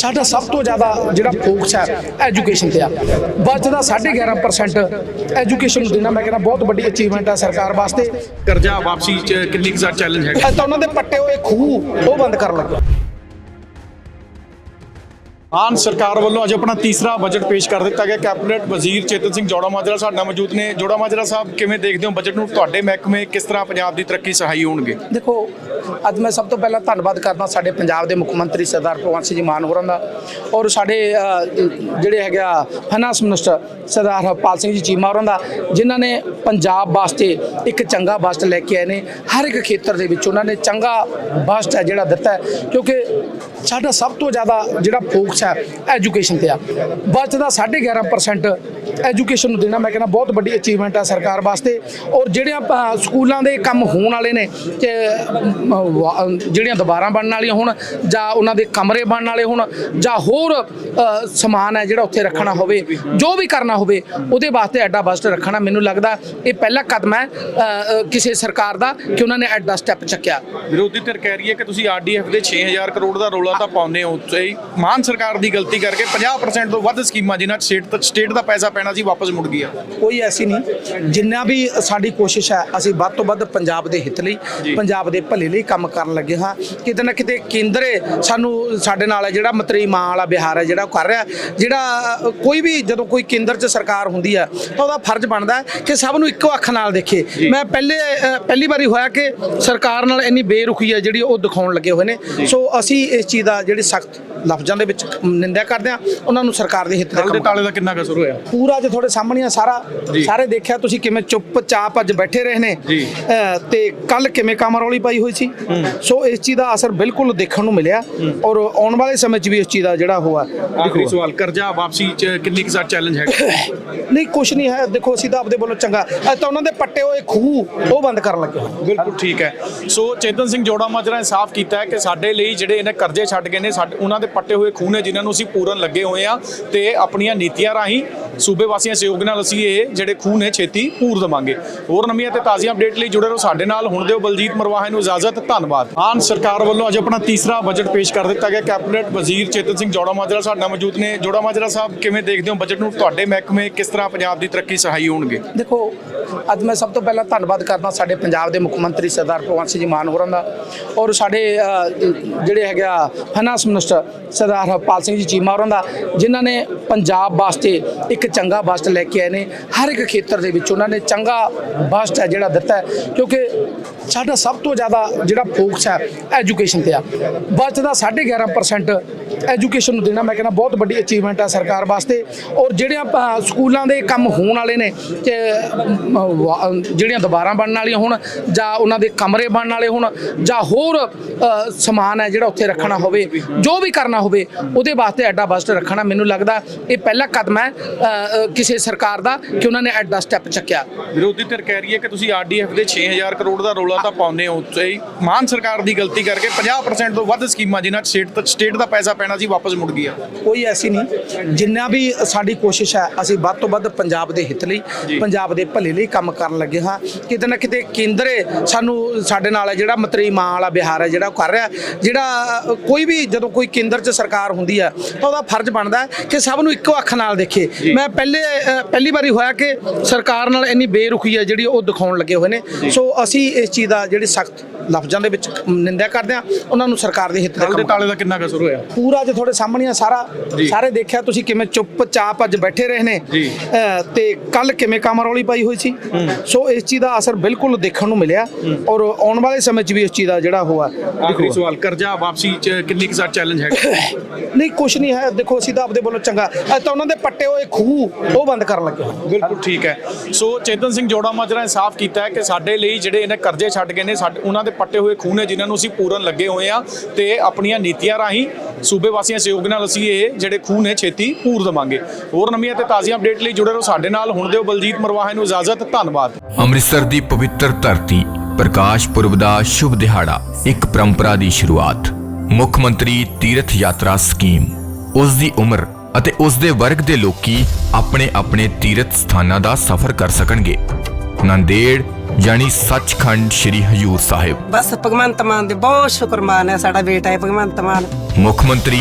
ਸਾਡਾ ਸਭ ਤੋਂ ਜ਼ਿਆਦਾ ਜਿਹੜਾ ਫੋਕਸ ਹੈ ਐਜੂਕੇਸ਼ਨ ਤੇ ਆ। ਬਚਦਾ 11.5% ਐਜੂਕੇਸ਼ਨ ਨੂੰ ਦੇਣਾ ਮੈਂ ਕਹਿੰਦਾ ਬਹੁਤ ਵੱਡੀ ਅਚੀਵਮੈਂਟ ਹੈ ਸਰਕਾਰ ਵਾਸਤੇ। ਕਰਜ਼ਾ ਵਾਪਸੀ ਚ ਕਿੰਨੀ ਕੁ ਚੈਲੰਜ ਹੈਗਾ? ਤਾਂ ਉਹਨਾਂ ਦੇ ਪੱਟੇ ਹੋਏ ਖੂਹ ਉਹ ਬੰਦ ਕਰਨ ਲੱਗੇ। ਮਾਨ ਸਰਕਾਰ ਵੱਲੋਂ ਅੱਜ ਆਪਣਾ ਤੀਸਰਾ ਬਜਟ ਪੇਸ਼ ਕਰ ਦਿੱਤਾ ਗਿਆ। ਕੈਬਨਿਟ ਵਜ਼ੀਰ ਚੇਤਨ ਸਿੰਘ ਜੋੜਾ ਮਾਜਰਾ ਸਾਡੇ ਨਾਲ ਮੌਜੂਦ ਨੇ। ਜੋੜਾ ਮਾਜਰਾ ਸਾਹਿਬ ਕਿਵੇਂ ਦੇਖਦੇ ਹੋ ਬਜਟ ਨੂੰ? ਤੁਹਾਡੇ ਮਹਿਕਮੇ ਕਿਸ ਤਰ੍ਹਾਂ ਪੰਜਾਬ ਦੀ ਤਰੱਕੀ ਸਹਾਈ ਹੋਣਗੇ? ਦੇਖੋ ਅੱਜ ਮੈਂ ਸਭ ਤੋਂ ਪਹਿਲਾਂ ਧੰਨਵਾਦ ਕਰਦਾ ਸਾਡੇ ਪੰਜਾਬ ਦੇ ਮੁੱਖ ਮੰਤਰੀ ਸਰਦਾਰ ਭਗਵੰਤ ਸਿੰਘ ਜੀ ਮਾਨ ਹੋਰਾਂ ਦਾ ਔਰ ਸਾਡੇ ਅ, ਜਿਹੜੇ ਹੈਗਾ ਫਾਈਨਾਂਸ ਮਿਨਿਸਟਰ ਸਰਦਾਰ ਹਰਪਾਲ ਸਿੰਘ ਜੀ ਚੀਮਾ ਹੋਰਾਂ ਦਾ ਜਿਨ੍ਹਾਂ ਨੇ ਪੰਜਾਬ ਵਾਸਤੇ ਇੱਕ ਚੰਗਾ ਬਜਟ ਲੈ ਕੇ ਆਏ ਨੇ। ਹਰ ਇੱਕ ਖੇਤਰ ਦੇ ਵਿੱਚ ਉਹਨਾਂ ਨੇ ਚੰਗਾ ਬਜਟ ਹੈ ਜਿਹੜਾ ਦਿੱਤਾ ਕਿਉਂਕਿ ਸਾਡਾ ਸਭ ਤੋਂ ਜ਼ਿਆਦਾ ਜਿਹੜਾ ਫੋਕਸ ਹੈ ਐਜੂਕੇਸ਼ਨ ਤੇ ਆ। ਬਜਟ ਦਾ 11.5% ਐਜੂਕੇਸ਼ਨ ਨੂੰ ਦੇਣਾ, ਮੈਂ ਕਹਿੰਦਾ ਬਹੁਤ ਵੱਡੀ ਅਚੀਵਮੈਂਟ ਹੈ ਸਰਕਾਰ ਵਾਸਤੇ। ਔਰ ਜਿਹੜੇ ਸਕੂਲਾਂ ਦੇ ਕੰਮ ਹੋਣ ਵਾਲੇ ਨੇ ਜਿਹੜੀਆਂ ਦੁਬਾਰਾ ਬਣਨ ਵਾਲੀਆਂ ਹੋਣ, ਜਾਂ ਉਹਨਾਂ ਦੇ ਕਮਰੇ ਬਣਨ ਵਾਲੇ ਹੋਣ, ਜਾਂ ਹੋਰ ਸਮਾਨ ਹੈ ਜਿਹੜਾ ਉੱਥੇ ਰੱਖਣਾ ਹੋਵੇ, ਜੋ ਵੀ ਕਰਨਾ ਹੋਵੇ, ਉਹਦੇ ਵਾਸਤੇ ਐਡਾ ਬਜਟ ਰੱਖਣਾ ਮੈਨੂੰ ਲੱਗਦਾ ਇਹ ਪਹਿਲਾ ਕਦਮ ਹੈ ਕਿਸੇ ਸਰਕਾਰ ਦਾ ਕਿ ਉਹਨਾਂ ਨੇ ਐਡਾ ਸਟੈਪ ਚੱਕਿਆ। ਵਿਰੋਧੀ ਧਿਰ ਕਹਿ ਰਹੀ ਹੈ ਕਿ ਤੁਸੀਂ ਆਰਡੀਐਫ ਦੇ 6000 ਕਰੋੜ ਦਾ ਰੋਲਾ ਤਾਂ ਪਾਉਂਦੇ ਹੋ ਤੇ ਮਾਨ ਸਰਕਾਰ ਦੀ ਗਲਤੀ ਕਰਕੇ 50% ਤੋਂ ਵੱਧ ਸਕੀਮਾਂ ਜਿਨ੍ਹਾਂ 'ਚ ਸਟੇਟ ਸਟੇਟ ਦਾ ਪੈਸਾ ਪੈਣਾ ਸੀ ਵਾਪਸ ਮੁੜ ਗਿਆ ਕੋਈ ਐਸੀ ਨਹੀਂ। ਜਿੰਨਾ ਵੀ ਸਾਡੀ ਕੋਸ਼ਿਸ਼ ਹੈ ਅਸੀਂ ਵੱਧ ਤੋਂ ਵੱਧ ਪੰਜਾਬ ਦੇ ਹਿੱਤ ਲਈ। ਪੰਜਾਬ ਦੇ ਭਲੇ ਲਈ ਕੰਮ ਕਰਨ ਲੱਗੇ ਹਾਂ। ਕਿਤੇ ਨਾ ਕਿਤੇ ਕੇਂਦਰੇ ਸਾਨੂੰ ਸਾਡੇ ਨਾਲ ਜਿਹੜਾ ਮਤਰੀ ਮਾਂ ਵਾਲਾ ਬਿਹਾਰ ਹੈ ਜਿਹੜਾ ਉਹ ਕਰ ਰਿਹਾ। ਜਿਹੜਾ ਕੋਈ ਵੀ ਜਦੋਂ ਕੋਈ ਕੇਂਦਰ 'ਚ ਸਰਕਾਰ ਹੁੰਦੀ ਹੈ ਤਾਂ ਉਹਦਾ ਫਰਜ਼ ਬਣਦਾ ਕਿ ਸਭ ਨੂੰ ਇੱਕੋ ਅੱਖ ਨਾਲ ਦੇਖੇ। ਮੈਂ ਪਹਿਲੇ ਪਹਿਲੀ ਵਾਰੀ ਹੋਇਆ ਕਿ ਸਰਕਾਰ ਨਾਲ ਇੰਨੀ ਬੇਰੁਖੀ ਹੈ ਜਿਹੜੀ ਉਹ ਦਿਖਾਉਣ ਲੱਗੇ ਹੋਏ ਨੇ। ਸੋ ਅਸੀਂ ਇਸ ਚੀਜ਼ ਦਾ ਜਿਹੜੀ ਸਖਤ ਲਫ਼ਜ਼ਾਂ ਦੇ ਵਿੱਚ ਨਿੰਦਿਆ ਕਰਦੇ ਹਾਂ ਉਹਨਾਂ ਨੂੰ ਸਰਕਾਰ ਦੇ ਹਿੱਤ ਦੇ ਕੱਲ ਦੇ ਕੰਮ ਤਾਲੇ ਦਾ ਕਿੰਨਾ ਕਸਰ ਹੋਇਆ? ਪੂਰਾ ਜੇ ਤੁਹਾਡੇ ਸਾਹਮਣੇ ਆ ਸਾਰਾ। ਸਾਰੇ ਦੇਖਿਆ ਤੁਸੀਂ ਕਿਵੇਂ ਚੁੱਪਚਾਪ ਅੱਜ ਬੈਠੇ ਰਹੇ ਨੇ। ਤੇ ਕੱਲ ਕਿਵੇਂ ਕਮਰੌਲੀ ਪਾਈ ਹੋਈ ਸੀ। ਸੋ ਇਸ ਚੀਜ਼ ਦਾ ਅਸਰ ਬਿਲਕੁਲ ਦੇਖਣ ਨੂੰ ਮਿਲਿਆ। ਔਰ ਆਉਣ ਵਾਲੇ ਸਮੇਂ 'ਚ ਵੀ ਇਸ ਚੀਜ਼ ਦਾ ਜਿਹੜਾ ਹੋਆ ਆਖਰੀ ਸਵਾਲ ਕਰਜ਼ਾ ਵਾਪਸੀ ਚ ਕਿੰਨੀ ਕੁ ਜ਼ਿਆਦਾ ਚੈਲੰਜ ਹੈਗਾ? ਨਹੀਂ ਕੁਝ ਨਹੀਂ ਹੈ। ਦੇਖੋ ਅਸੀਂ ਤਾਂ ਆਪਦੇ ਵੱਲੋਂ ਚੰਗਾ। ਤਾਂ ਉਹਨਾਂ ਦੇ ਪੱਟੇ ਹੋਏ ਖੂਹ ਉਹ ਬੰਦ ਕਰਨ ਲੱਗੇ ਬਿਲਕੁਲ ਠੀਕ ਹੈ। ਸੋ ਚੇਤਨ ਸਿੰਘ ਜੋੜਾ ਮਾਜਰਾ ਨੇ ਸਾਫ਼ ਕੀਤਾ ਹੈ ਕਿ ਸਾਡੇ ਲਈ ਜਿਹੜੇ ਇਹਨੇ ਕਰਜ਼ੇ ਛੱਡ ਗਏ ਨੇ ਸਾਡੇ ਉਹਨਾਂ ਦੇ ਪੱਟੇ ਹੋਏ ਖੂਹ ਨੇ ਜਿਨ੍ਹਾਂ ਨੂੰ ਅਸੀਂ ਪੂਰਨ ਲੱਗੇ ਹੋਏ ਆ ਤੇ ਆਪਣੀਆਂ ਨੀਤੀਆਂ ਰਾਹੀਂ ਸੂਬੇ ਵਾਸੀਆਂ ਸਹਿਯੋਗ ਨਾਲ ਅਸੀਂ ਇਹ ਜਿਹੜੇ ਖੂਹ ਨੇ ਛੇਤੀ ਪੂਰ ਦੇਵਾਂਗੇ। ਹੋਰ ਨਵੀਆਂ ਤੇ ਤਾਜ਼ੀਆਂ ਅਪਡੇਟ ਲਈ ਜੁੜੇ ਰਹੋ ਸਾਡੇ ਨਾਲ। ਹੁਣ ਦਿਓ ਬਲਜੀਤ ਮਰਵਾਹੇ ਨੂੰ ਇਜਾਜ਼ਤ। ਧੰਨਵਾਦ। ਆਨ ਸਰਕਾਰ ਵੱਲੋਂ ਅੱਜ ਆਪਣਾ ਤੀਸਰਾ ਬਜਟ ਪੇਸ਼ ਕਰ ਦਿੱਤਾ ਗਿਆ। ਕੈਬਨਿਟ ਵਜ਼ੀਰ ਚੇਤਨ ਸਿੰਘ ਜੋੜਾ ਮਾਜਰਾ ਸਾਡੇ ਨਾਲ ਮੌਜੂਦ ਨੇ। ਜੋੜਾ ਮਾਜਰਾ ਸਾਹਿਬ ਕਿਵੇਂ ਦੇਖਦੇ ਹੋ ਬਜਟ ਨੂੰ? ਤੁਹਾਡੇ ਮਹਿਕਮੇ ਕਿਸ ਤਰ੍ਹਾਂ ਪੰਜਾਬ ਦੀ ਤਰੱਕੀ ਸਹਾਈ ਹੋਣਗੇ? ਦੇਖੋ ਅੱਜ ਮੈਂ ਸਭ ਤੋਂ ਪਹਿਲਾਂ ਧੰਨਵਾਦ ਕਰਦਾ ਸਾਡੇ ਪੰਜਾਬ ਦੇ ਮੁੱਖ ਮੰਤਰੀ ਸਰਦਾਰ ਭਗਵੰਤ ਸਿੰਘ ਜੀ ਮਾਨ ਹੋਰਾਂ ਦਾ ਔਰ ਸਾਡੇ ਅ, ਜਿਹੜੇ ਹੈਗਾ ਫਾਈਨਾਂਸ ਮਿਨਿਸਟਰ ਸਰਦਾਰ ਹਰਪਾਲ ਸਿੰਘ ਜੀ ਚੀਮਾ ਹੋਰਾਂ ਦਾ, ਜਿਨ੍ਹਾਂ ਨੇ ਪੰਜਾਬ ਵਾਸਤੇ ਇੱਕ ਚੰਗਾ ਬਸਟ ਲੈ ਕੇ ਆਏ ਨੇ। ਹਰ ਇੱਕ ਖੇਤਰ ਦੇ ਵਿੱਚ ਉਹਨਾਂ ਨੇ ਚੰਗਾ ਬਸਟ ਹੈ ਜਿਹੜਾ ਦਿੱਤਾ ਹੈ, ਕਿਉਂਕਿ ਸਾਡਾ ਸਭ ਤੋਂ ਜ਼ਿਆਦਾ ਜਿਹੜਾ ਫੋਕਸ ਹੈ ਐਜੂਕੇਸ਼ਨ ਤੇ ਆ। ਬਜਟ ਦਾ 11.5% ਐਜੂਕੇਸ਼ਨ ਨੂੰ ਦੇਣਾ, ਮੈਂ ਕਹਿੰਦਾ ਬਹੁਤ ਵੱਡੀ ਅਚੀਵਮੈਂਟ ਹੈ ਸਰਕਾਰ ਵਾਸਤੇ। ਔਰ ਜਿਹੜੇ ਸਕੂਲਾਂ ਦੇ ਕੰਮ ਹੋਣ ਵਾਲੇ ਨੇ ਜਿਹੜੀਆਂ ਦੁਬਾਰਾ ਬਣਨ ਵਾਲੀਆਂ ਹੋਣ, ਜਾਂ ਉਹਨਾਂ ਦੇ ਕਮਰੇ ਬਣਨ ਵਾਲੇ ਹੋਣ, ਜਾਂ ਹੋਰ ਸਮਾਨ ਹੈ ਜਿਹੜਾ ਉੱਥੇ ਰੱਖਣਾ ਹੋਵੇ, ਜੋ ਵੀ ਕਰਨਾ ਹੋਵੇ, ਉਹਦੇ ਵਾਸਤੇ ਐਡਾ ਬਜਟ ਰੱਖਣਾ ਮੈਨੂੰ ਲੱਗਦਾ ਇਹ ਪਹਿਲਾ ਕਦਮ ਹੈ ਕਿਸੇ ਸਰਕਾਰ ਦਾ ਕਿ ਉਹਨਾਂ ਨੇ ਐਡਾ ਸਟੈਪ ਚੱਕਿਆ। ਵਿਰੋਧੀ ਧਿਰ ਕਹਿ ਰਹੀ ਹੈ ਕਿ ਤੁਸੀਂ ਆਰਡੀਐਫ ਦੇ 6000 ਕਰੋੜ ਦਾ ਰੋਲਾ ਤਾਂ ਪਾਉਂਦੇ ਹੋ, ਤੇ ਮਾਨ ਸਰਕਾਰ ਦੀ ਗਲਤੀ ਕਰਕੇ 50% ਤੋਂ ਵੱਧ ਸਕੀਮਾਂ ਜਿਨ੍ਹਾਂ ਸਟੇਟ ਸਟੇਟ ਦਾ ਪੈਸਾ ਪੈਣਾ ਸੀ ਵਾਪਸ ਮੁੜ ਗਿਆ ਕੋਈ ਐਸੀ ਨਹੀਂ। ਜਿੰਨਾ ਵੀ ਸਾਡੀ ਕੋਸ਼ਿਸ਼ ਹੈ ਅਸੀਂ ਵੱਧ ਤੋਂ ਵੱਧ ਪੰਜਾਬ ਦੇ ਹਿੱਤ ਲਈ ਜੀ। ਪੰਜਾਬ ਦੇ ਭਲੇ ਲਈ ਕੰਮ ਕਰਨ ਲੱਗੇ ਹਾਂ। ਕਿਤੇ ਨਾ ਕਿਤੇ ਕੇਂਦਰੇ ਸਾਨੂੰ ਸਾਡੇ ਨਾਲ ਜਿਹੜਾ ਮਤਰੀ ਮਾਂ ਵਾਲਾ ਬਿਹਾਰ ਹੈ ਜਿਹੜਾ ਉਹ ਕਰ ਰਿਹਾ ਜਿਹੜਾ ਕੋਈ ਵੀ ਜਦੋਂ ਕੋਈ ਕੇਂਦਰ 'ਚ ਸਰਕਾਰ ਹੁੰਦੀ ਹੈ ਤਾਂ ਉਹਦਾ ਫਰਜ਼ ਬਣਦਾ ਕਿ ਸਭ ਨੂੰ ਇੱਕੋ ਅੱਖ ਨਾਲ ਦੇਖੇ। ਮੈਂ ਪਹਿਲੇ ਪਹਿਲੀ ਵਾਰੀ ਹੋਇਆ ਕਿ ਸਰਕਾਰ ਨਾਲ ਇੰਨੀ ਬੇਰੁਖੀ ਹੈ ਜਿਹੜੀ ਉਹ ਦਿਖਾਉਣ ਲੱਗੇ ਹੋਏ ਨੇ। ਸੋ ਅਸੀਂ ਇਸ ਚੀਜ਼ ਦਾ ਜਿਹੜੀ ਸਖਤ ਲਫ਼ਜ਼ਾਂ ਦੇ ਵਿੱਚ ਨਿੰਦਿਆ ਕਰਦੇ ਹਾਂ ਉਹਨਾਂ ਨੂੰ ਸਰਕਾਰ ਦੇ ਹਿੱਤ ਦੇ ਕੰਮ ਤਾਲੇ ਦਾ ਕਿੰਨਾ ਕਸਰ ਹੋਇਆ? ਪੂਰਾ ਜੇ ਤੁਹਾਡੇ ਸਾਹਮਣੇ ਆ ਸਾਰਾ। ਸਾਰੇ ਦੇਖਿਆ ਤੁਸੀਂ ਕਿਵੇਂ ਚੁੱਪਚਾਪ ਅੱਜ ਬੈਠੇ ਰਹੇ ਨੇ। ਤੇ ਕੱਲ ਕਿਵੇਂ ਕਮਰੌਲੀ ਪਾਈ ਹੋਈ ਸੀ। ਸੋ ਇਸ ਚੀਜ਼ ਦਾ ਅਸਰ ਬਿਲਕੁਲ ਦੇਖਣ ਨੂੰ ਮਿਲਿਆ। ਔਰ ਆਉਣ ਵਾਲੇ ਸਮੇਂ 'ਚ ਵੀ ਇਸ ਚੀਜ਼ ਦਾ ਜਿਹੜਾ ਹੋਆ ਆਖਰੀ ਸਵਾਲ ਕਰਜ਼ਾ ਵਾਪਸੀ ਚ ਕਿੰਨੀ ਕੁ ਜ਼ਿਆਦਾ ਚੈਲੰਜ ਹੈਗਾ? ਨਹੀਂ ਕੁਝ ਨਹੀਂ ਹੈ। ਦੇਖੋ ਅਸੀਂ ਤਾਂ ਆਪਦੇ ਵੱਲੋਂ ਚੰਗਾ। ਅੱਜ ਤਾਂ ਉਹਨਾਂ ਦੇ ਪੱਟੇ ਹੋਏ ਖੂਹ ਉਹ ਬੰਦ ਕਰਨ ਲੱਗੇ ਬਿਲਕੁਲ ਠੀਕ ਹੈ। ਸੋ ਚੇਤਨ ਸਿੰਘ ਜੋੜਾ ਮਾਜਰਾ ਨੇ ਸਾਫ਼ ਕੀਤਾ ਹੈ ਕਿ ਸਾਡੇ ਲਈ ਜਿਹੜੇ ਇਹਨੇ ਕਰਜ਼ੇ ਛੱਡ ਗਏ ਨੇ ਸਾਡੇ ਉਹਨਾਂ ਦੇ ਪੱਟੇ ਹੋਏ ਖੂਹ ਨੇ ਜਿਨ੍ਹਾਂ ਨੂੰ ਅਸੀਂ ਪੂਰਨ ਲੱਗੇ ਹੋਏ ਆ ਤੇ ਆਪਣੀਆਂ ਨੀਤੀਆਂ ਰਾਹੀਂ ਸੂਬੇ ਵਾਸੀਆਂ ਸਹਿਯੋਗ ਨਾਲ ਅਸੀਂ ਇਹ ਜਿਹੜੇ ਖੂਹ ਨੇ ਛੇਤੀ ਪੂਰ ਦੇਵਾਂਗੇ। ਹੋਰ ਨਵੀਆਂ ਤੇ ਤਾਜ਼ੀਆਂ ਅਪਡੇਟ ਲਈ ਜੁੜੇ ਰਹੋ ਸਾਡੇ ਨਾਲ। ਹੁਣ ਦਿਓ ਬਲਜੀਤ ਮਰਵਾਹੇ ਨੂੰ ਇਜਾਜ਼ਤ। ਧੰਨਵਾਦ। ਅੰਮ੍ਰਿਤਸਰ ਦੀ ਪਵਿੱਤਰ ਧਰਤੀ, ਪ੍ਰਕਾਸ਼ ਪੁਰਬ ਦਾ ਸ਼ੁਭ ਦਿਹਾੜਾ, ਇੱਕ ਪਰੰਪਰਾ ਦੀ ਸ਼ੁਰੂਆਤ। ਮੁੱਖ ਮੰਤਰੀ ਤੀਰਥ ਯਾਤਰਾ ਸਕੀਮ। ਉਸ ਦੀ ਉਮਰ ਅਤੇ ਉਸ ਦੇ ਵਰਗ ਦੇ ਲੋਕੀ ਆਪਣੇ ਆਪਣੇ ਤੀਰਥ ਸਥਾਨਾਂ ਦਾ ਸਫ਼ਰ ਕਰ ਸਕਣਗੇ। ਨੰਦੇੜ ਯਾਨੀ ਸੱਚਖੰਡ ਸ੍ਰੀ ਹਜੂਰ ਸਾਹਿਬ। ਬਸ ਭਗਵੰਤ ਮਾਨ ਦੇ ਬਹੁਤ ਸ਼ੁਕਰਮਾਨ ਹੈ ਸਾਡਾ ਬੇਟਾ ਹੈ ਭਗਵੰਤ ਮਾਨ। ਮੁੱਖ ਮੰਤਰੀ